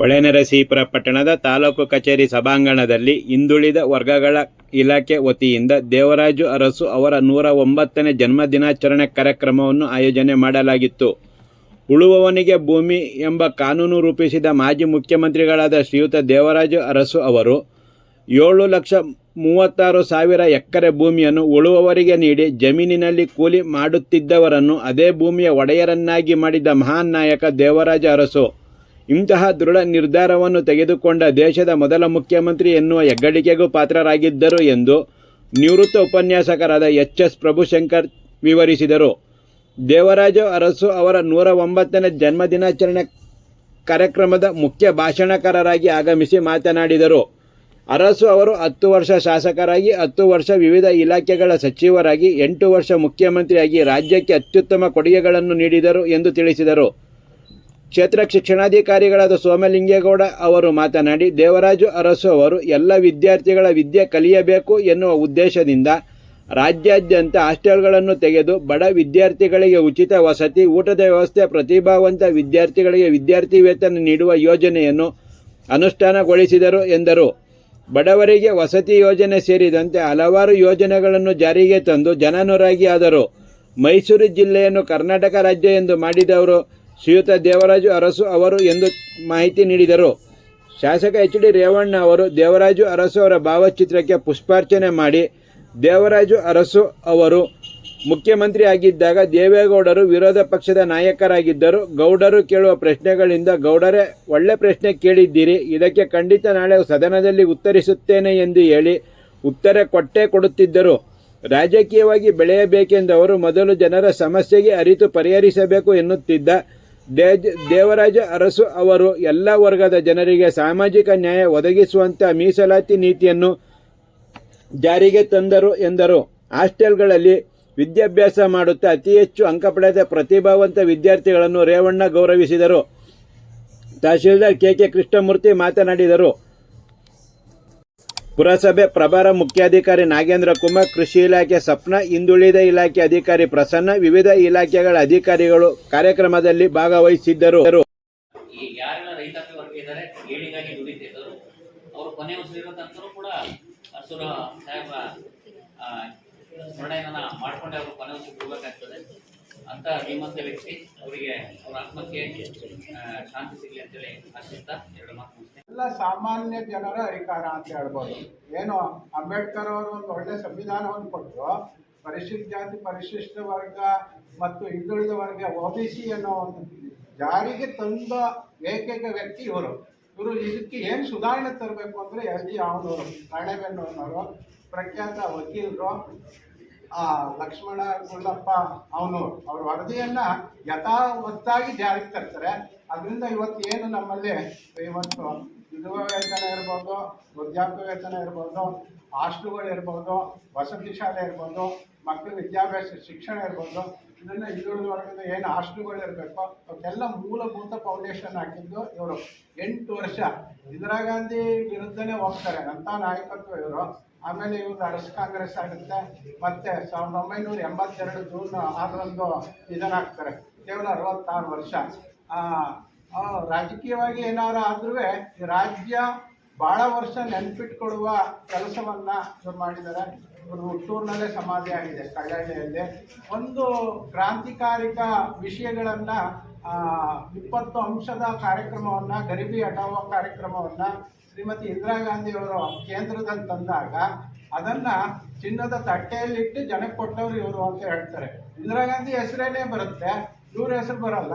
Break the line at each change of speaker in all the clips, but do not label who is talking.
ಹೊಳೆನರಸೀಪುರ ಪಟ್ಟಣದ ತಾಲೂಕು ಕಚೇರಿ ಸಭಾಂಗಣದಲ್ಲಿ ಹಿಂದುಳಿದ ವರ್ಗಗಳ ಇಲಾಖೆ ವತಿಯಿಂದ ದೇವರಾಜು ಅರಸು ಅವರ ನೂರ ಒಂಬತ್ತನೇ ಜನ್ಮದಿನಾಚರಣೆ ಕಾರ್ಯಕ್ರಮವನ್ನು ಆಯೋಜನೆ ಮಾಡಲಾಗಿತ್ತು. ಉಳುವವನಿಗೆ ಭೂಮಿ ಎಂಬ ಕಾನೂನು ರೂಪಿಸಿದ ಮಾಜಿ ಮುಖ್ಯಮಂತ್ರಿಗಳಾದ ಶ್ರೀಯುತ ದೇವರಾಜು ಅರಸು ಅವರು, ಏಳು ಲಕ್ಷ ಮೂವತ್ತಾರು ಸಾವಿರ ಎಕರೆ ಭೂಮಿಯನ್ನು ಉಳುವವರಿಗೆ ನೀಡಿ ಜಮೀನಿನಲ್ಲಿ ಕೂಲಿ ಮಾಡುತ್ತಿದ್ದವರನ್ನು ಅದೇ ಭೂಮಿಯ ಒಡೆಯರನ್ನಾಗಿ ಮಾಡಿದ ಮಹಾನ್ ನಾಯಕ ದೇವರಾಜ ಅರಸು. ಇಂತಹ ದೃಢ ನಿರ್ಧಾರವನ್ನು ತೆಗೆದುಕೊಂಡ ದೇಶದ ಮೊದಲ ಮುಖ್ಯಮಂತ್ರಿ ಎನ್ನುವ ಹೆಗ್ಗಳಿಕೆಗೂ ಪಾತ್ರರಾಗಿದ್ದರು ಎಂದು ನಿವೃತ್ತ ಉಪನ್ಯಾಸಕರಾದ ಎಚ್ ಎಸ್ ಪ್ರಭುಶಂಕರ್ ವಿವರಿಸಿದರು. ದೇವರಾಜ ಅರಸು ಅವರ ನೂರ ಒಂಬತ್ತನೇ ಜನ್ಮದಿನಾಚರಣೆ ಕಾರ್ಯಕ್ರಮದ ಮುಖ್ಯ ಭಾಷಣಕಾರರಾಗಿ ಆಗಮಿಸಿ ಮಾತನಾಡಿದರು. ಅರಸು ಅವರು ಹತ್ತು ವರ್ಷ ಶಾಸಕರಾಗಿ, ಹತ್ತು ವರ್ಷ ವಿವಿಧ ಇಲಾಖೆಗಳ ಸಚಿವರಾಗಿ, ಎಂಟು ವರ್ಷ ಮುಖ್ಯಮಂತ್ರಿಯಾಗಿ ರಾಜ್ಯಕ್ಕೆ ಅತ್ಯುತ್ತಮ ಕೊಡುಗೆಗಳನ್ನು ನೀಡಿದರು ಎಂದು ತಿಳಿಸಿದರು. ಕ್ಷೇತ್ರ ಶಿಕ್ಷಣಾಧಿಕಾರಿಗಳಾದ ಸೋಮಲಿಂಗೇಗೌಡ ಅವರು ಮಾತನಾಡಿ, ದೇವರಾಜು ಅರಸು ಅವರು ಎಲ್ಲ ವಿದ್ಯಾರ್ಥಿಗಳ ವಿದ್ಯೆ ಕಲಿಯಬೇಕು ಎನ್ನುವ ಉದ್ದೇಶದಿಂದ ರಾಜ್ಯಾದ್ಯಂತ ಹಾಸ್ಟೆಲ್ಗಳನ್ನು ತೆಗೆದು ಬಡ ವಿದ್ಯಾರ್ಥಿಗಳಿಗೆ ಉಚಿತ ವಸತಿ, ಊಟದ ವ್ಯವಸ್ಥೆ, ಪ್ರತಿಭಾವಂತ ವಿದ್ಯಾರ್ಥಿಗಳಿಗೆ ವಿದ್ಯಾರ್ಥಿ ವೇತನ ನೀಡುವ ಯೋಜನೆಯನ್ನು ಅನುಷ್ಠಾನಗೊಳಿಸಿದರು ಎಂದರು. ಬಡವರಿಗೆ ವಸತಿ ಯೋಜನೆ ಸೇರಿದಂತೆ ಹಲವಾರು ಯೋಜನೆಗಳನ್ನು ಜಾರಿಗೆ ತಂದು ಜನನುರಾಗಿ ಆದರು. ಮೈಸೂರು ಜಿಲ್ಲೆಯನ್ನು ಕರ್ನಾಟಕ ರಾಜ್ಯ ಎಂದು ಮಾಡಿದವರು ಶ್ರೀಯುತ ದೇವರಾಜು ಅರಸು ಅವರು ಎಂದು ಮಾಹಿತಿ ನೀಡಿದರು. ಶಾಸಕ ಎಚ್ ಡಿ ರೇವಣ್ಣ ಅವರು ದೇವರಾಜು ಅರಸು ಅವರ ಭಾವಚಿತ್ರಕ್ಕೆ ಪುಷ್ಪಾರ್ಚನೆ ಮಾಡಿ, ದೇವರಾಜು ಅರಸು ಅವರು ಮುಖ್ಯಮಂತ್ರಿ ಆಗಿದ್ದಾಗ ದೇವೇಗೌಡರು ವಿರೋಧ ಪಕ್ಷದ ನಾಯಕರಾಗಿದ್ದರು. ಗೌಡರು ಕೇಳುವ ಪ್ರಶ್ನೆಗಳಿಂದ, ಗೌಡರೇ, ಒಳ್ಳೆ ಪ್ರಶ್ನೆ ಕೇಳಿದ್ದೀರಿ. ಇದಕ್ಕೆ ಖಂಡಿತ ನಾಳೆ ಸದನದಲ್ಲಿ ಉತ್ತರಿಸುತ್ತೇನೆ ಎಂದು ಹೇಳಿ ಉತ್ತರ ಕೊಟ್ಟೇ ಕೊಡುತ್ತಿದ್ದರು. ರಾಜಕೀಯವಾಗಿ ಬೆಳೆಯಬೇಕೆಂದವರು ಮೊದಲು ಜನರ ಸಮಸ್ಯೆಗೆ ಅರಿತು ಪರಿಹರಿಸಬೇಕು ಎನ್ನುತ್ತಿದ್ದ ದೇ ದೇವರಾಜ ಅರಸು ಅವರು ಎಲ್ಲ ವರ್ಗದ ಜನರಿಗೆ ಸಾಮಾಜಿಕ ನ್ಯಾಯ ಒದಗಿಸುವಂಥ ಮೀಸಲಾತಿ ನೀತಿಯನ್ನು ಜಾರಿಗೆ ತಂದರು ಎಂದರು. ಹಾಸ್ಟೆಲ್ಗಳಲ್ಲಿ ವಿದ್ಯಾಭ್ಯಾಸ ಮಾಡುತ್ತಾ ಅತಿ ಹೆಚ್ಚು ಅಂಕ ಪಡೆದ ಪ್ರತಿಭಾವಂತ ವಿದ್ಯಾರ್ಥಿಗಳನ್ನು ರೇವಣ್ಣ ಗೌರವಿಸಿದರು. ತಹಶೀಲ್ದಾರ್ ಕೆ ಕೆ ಕೃಷ್ಣಮೂರ್ತಿ ಮಾತನಾಡಿದರು. ಪುರಸಭೆ ಪ್ರಭಾರ ಮುಖ್ಯಾಧಿಕಾರಿ ನಾಗೇಂದ್ರ ಕುಮಾರ್, ಕೃಷಿ ಇಲಾಖೆ ಸಪ್ನ, ಹಿಂದುಳಿದ ಇಲಾಖೆ ಅಧಿಕಾರಿ ಪ್ರಸನ್ನ, ವಿವಿಧ ಇಲಾಖೆಗಳ ಅಧಿಕಾರಿಗಳು ಕಾರ್ಯಕ್ರಮದಲ್ಲಿ ಭಾಗವಹಿಸಿದ್ದರು.
ಅಂತ ಧೀಮಂತ ವ್ಯಕ್ತಿ, ಅವರಿಗೆ ಅವರ ಆತ್ಮಕ್ಕೆ ಶಾಂತಿ ಸಿಗಲಿ ಅಂತೇಳಿ ಆಶಿಸ್ತಾ ಎರಡು ಮಾತು
ಎಲ್ಲ ಸಾಮಾನ್ಯ ಜನರ ಅಧಿಕಾರ ಅಂತ ಹೇಳ್ಬೋದು. ಏನು, ಅಂಬೇಡ್ಕರ್ ಅವರು ಒಂದು ಒಳ್ಳೆ ಸಂವಿಧಾನವನ್ನು ಕೊಟ್ಟರು. ಪರಿಶಿಷ್ಟ ಜಾತಿ, ಪರಿಶಿಷ್ಟ ವರ್ಗ ಮತ್ತು ಹಿಂದುಳಿದ ವರ್ಗ, ಒ ಬಿ ಸಿ ಅನ್ನೋ ಒಂದು ಜಾರಿಗೆ ತಂದ ಏಕೈಕ ವ್ಯಕ್ತಿ ಇವರು. ಇವರು ಇದಕ್ಕೆ ಏನು ಸುಧಾರಣೆ ತರಬೇಕು ಅಂದರೆ ಎಲ್ ಜಿ ಅವನವರು ರಾಣೆಬೆನ್ನೂರನವರು, ಪ್ರಖ್ಯಾತ ವಕೀಲರು ಲಕ್ಷ್ಮಣ ಗುಳ್ಳಪ್ಪ ಅವನು ಅವ್ರ ವರದಿಯನ್ನ ಯಥಾವತ್ತಾಗಿ ಜಾರಿಗೆ ತರ್ತಾರೆ. ಅದರಿಂದ ಇವತ್ತು ಏನು ನಮ್ಮಲ್ಲಿ ಇವತ್ತು ವಿಧವಾ ವೇತನ ಇರ್ಬೋದು, ವೃದ್ಧಾಪ್ಯ ವೇತನ ಇರ್ಬೋದು, ಹಾಸ್ಟೆಲ್ಗಳು ಇರ್ಬೋದು, ವಸತಿ ಶಾಲೆ ಇರ್ಬೋದು, ಮಕ್ಕಳ ವಿದ್ಯಾಭ್ಯಾಸ, ಶಿಕ್ಷಣ ಇರ್ಬೋದು, ಇದನ್ನು ಹಿಂದುಳಿದ ವರ್ಗದ ಏನು ಹಾಸ್ಟೆಲ್ಗಳು ಇರಬೇಕು ಅವಕ್ಕೆಲ್ಲ ಮೂಲಭೂತ ಫೌಂಡೇಶನ್ ಹಾಕಿದ್ದು ಇವರು. ಎಂಟು ವರ್ಷ. ಇಂದಿರಾ ಗಾಂಧಿ ವಿರುದ್ಧನೇ ಹೋಗ್ತಾರೆ. ಅಂತ ನಾಯಕತ್ವ ಇವರು. ಆಮೇಲೆ ಇವ್ರು ಅರಸ್ ಕಾಂಗ್ರೆಸ್ ಆಗುತ್ತೆ. ಮತ್ತೆ ಸಾವಿರದ ಒಂಬೈನೂರ ಎಂಬತ್ತೆರಡು ಜೂನ್ ಆರರಂದು ಇದನ್ನಾಗ್ತಾರೆ ಕೇವಲ ಅರವತ್ತಾರು ವರ್ಷ. ರಾಜಕೀಯವಾಗಿ ಏನಾರು ಆದ್ರೂ ರಾಜ್ಯ ಭಾಳ ವರ್ಷ ನೆನ್ಪಿಟ್ಕೊಳ್ಳುವ ಕೆಲಸವನ್ನ ಇವರು ಮಾಡಿದ್ದಾರೆ. ಇವರು ಹುಟ್ಟೂರಿನಲ್ಲೇ ಸಮಾಧಿ ಆಗಿದೆ ಕಲ್ಯಾಣಿಯಲ್ಲಿ ಒಂದು ಕ್ರಾಂತಿಕಾರಿಕ ವಿಷಯಗಳನ್ನ ಇಪ್ಪತ್ತು ಅಂಶದ ಕಾರ್ಯಕ್ರಮವನ್ನ, ಗರಿಬಿ ಹಟಾವೋ ಕಾರ್ಯಕ್ರಮವನ್ನ ಶ್ರೀಮತಿ ಇಂದಿರಾ ಗಾಂಧಿಯವರು ಕೇಂದ್ರದಲ್ಲಿ ತಂದಾಗ ಅದನ್ನ ಚಿನ್ನದ ತಟ್ಟೆಯಲ್ಲಿಟ್ಟು ಜನಕ್ಕೆ ಕೊಟ್ಟವರು ಇವರು ಅಂತ ಹೇಳ್ತಾರೆ. ಇಂದಿರಾ ಗಾಂಧಿ ಹೆಸರೇನೆ ಬರುತ್ತೆ. ಇವ್ರ ಹೆಸರು ಬರಲ್ಲ.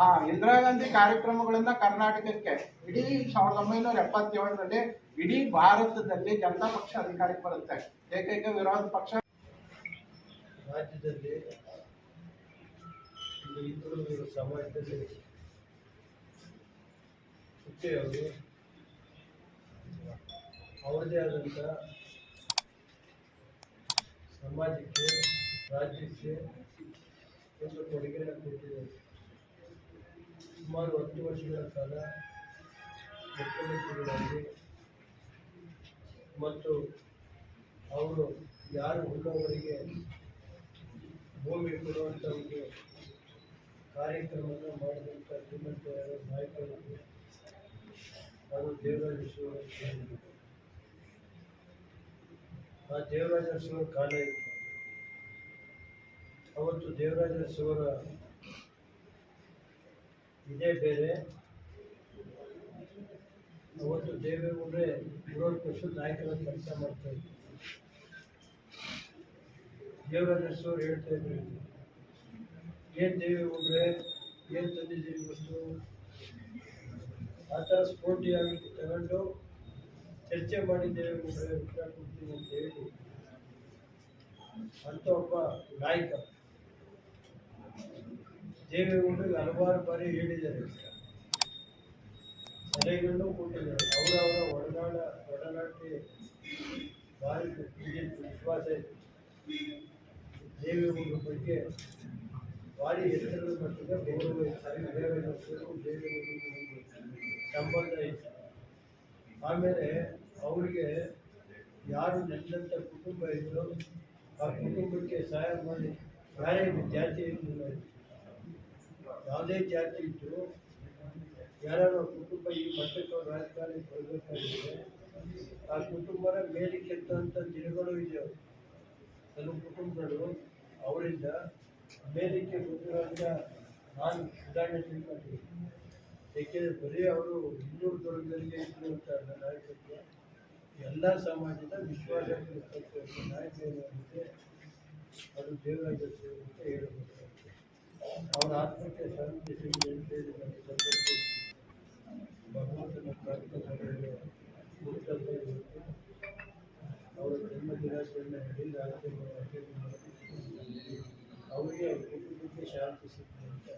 ಆ ಇಂದಿರಾ ಗಾಂಧಿ ಕಾರ್ಯಕ್ರಮಗಳನ್ನ ಕರ್ನಾಟಕಕ್ಕೆ ಇಡೀ ಸಾವಿರದ ಒಂಬೈನೂರ ಎಪ್ಪತ್ತೇಳರಲ್ಲಿ ಇಡೀ ಭಾರತದಲ್ಲಿ ಜನತಾ ಪಕ್ಷ ಅಧಿಕಾರಕ್ಕೆ ಬರುತ್ತೆ. ಏಕೈಕ ವಿರೋಧ ಪಕ್ಷ
ರಾಜ್ಯದಲ್ಲಿ ಸಮಾಜದಲ್ಲಿ ಅವರದೇ ಆದಂಥ ಸಮಾಜಕ್ಕೆ, ರಾಜ್ಯಕ್ಕೆ ಒಂದು ಕೊಡುಗೆಯನ್ನು ಕೊಟ್ಟಿದ್ದಾರೆ ಸುಮಾರು ಹತ್ತು ವರ್ಷಗಳ ಕಾಲ ಮುಖ್ಯಮಂತ್ರಿಗಳಾಗಿ ಮತ್ತು ಅವರು ಯಾರು ಉಳ್ಳವರಿಗೆ ಭೂಮಿ ಕೊಡುವಂಥ ಒಂದು ಕಾರ್ಯಕ್ರಮವನ್ನು ಮಾಡಿದಂಥ ಶ್ರೀಮಂತ ನಾಯಕರಿಗೆ ಅದು ದೇವರಾಜೇಶ್ವರ. ಆ ದೇವರಾಜೇಶ್ವರ ಕಾಲ ಇತ್ತು ದೇವರಾಜ ಸೂರ ಇದೇ ಬೇರೆ. ಅವತ್ತು ದೇವೇಗೌಡರೇ ವಿರೋಧ ಪಕ್ಷದ ನಾಯಕರ ಕೆಲಸ ಮಾಡ್ತಾ ಇದ್ರು. ದೇವರಾಜೇಶ್ವರ ಹೇಳ್ತಾ ಇದ್ರು. ಏನು ದೇವೇಗೌಡರೇ ಏನು ತಂದಿದ್ದೀರಿ ಇವತ್ತು ಆ ಥರ ಆಗಿ ತಗೊಂಡು ಚರ್ಚೆ ಮಾಡಿದ್ದೇವೆ ಉತ್ತರ ಕೊಡ್ತೀನಿ ಅಂತ ಹೇಳಿ. ಅಂತ ಒಬ್ಬ ನಾಯಕ. ದೇವೇಗೌಡರಿಗೆ ಹಲವಾರು ಬಾರಿ ಹೇಳಿದ್ದಾರೆ ಸಲಹೆಗಳನ್ನು ಕೊಟ್ಟಿದ್ದಾರೆ ಅವರವರ ಒಡನಾಡ ಒಡನಾಟಕ್ಕೆ ಭಾರಿ ಇದಿತ್ತು, ವಿಶ್ವಾಸ ಇತ್ತು ದೇವೇಗೌಡರ ಬಗ್ಗೆ ಭಾರಿ ಎತ್ತರದ ಮಟ್ಟಿಗೆ ಗೌರವ ಇತ್ತು ದೇವೇಗೌಡರು ದೇವೇಗೌಡರಿಗೆ ಒಂದು ಸಂಬಂಧ ಇತ್ತು ಆಮೇಲೆ ಅವರಿಗೆ ಯಾರು ನೆಟ್ಟಂಥ ಕುಟುಂಬ ಇದ್ರು ಆ ಕುಟುಂಬಕ್ಕೆ ಸಹಾಯ ಮಾಡಿ ಯಾರೇ ಜಾತಿ ಇರಲಿಲ್ಲ ಯಾವುದೇ ಜಾತಿ ಇತ್ತು ಯಾರು ಕುಟುಂಬ ಈ ಮಟ್ಟಕ್ಕೆ ರಾಜಕಾರಣ ಬರಬೇಕಾಗಿದೆ ಆ ಕುಟುಂಬನ ಕೆತ್ತುವಂಥ ದಿನಗಳು ಇದೆ. ಕೆಲವು ಕುಟುಂಬಗಳು ಅವರಿಂದ ಮೇಲಕ್ಕೆ ಗೊತ್ತಿರುವಂಥ ನಾನು ಸುಧಾರಣೆ ತಿಳ್ಕೊಂಡು ಏಕೆಂದರೆ ಬರೀ ಅವರು ಇನ್ನೂರು ದುರ್ಗಗಳಿಗೆ ಇದ್ರು ಅಂತ ನಾಯಕತ್ವ ಎಲ್ಲ ಸಮಾಜದ ವಿಶ್ವಾಸ ಇರ್ತಕ್ಕಂಥ ನಾಯಕ ಏನಾಗುತ್ತೆ ಅದು ದೇವರ ಜೊತೆ ಅಂತ ಹೇಳಬೇಕು ಅವರ ಆತ್ಮಕ್ಕೆ ಶಾಂತಿ ಸಿಗಲಿ ಅಂತ ಹೇಳಿ ನಾನು ಸಂತೋಷ ಭಗವಂತನ ಪ್ರಾರ್ಥನೆ ಹುಟ್ಟುಹಬ್ಬ ಇವತ್ತು. ಅವರ ಜನ್ಮ ದಿನಾಚರಣೆ ನಡೆಯಲಾಗುತ್ತೆ ಅವರಿಗೆ ಅವ್ರ ಕುಟುಂಬಕ್ಕೆ ಶಾಂತಿ ಸಿಗಲಿ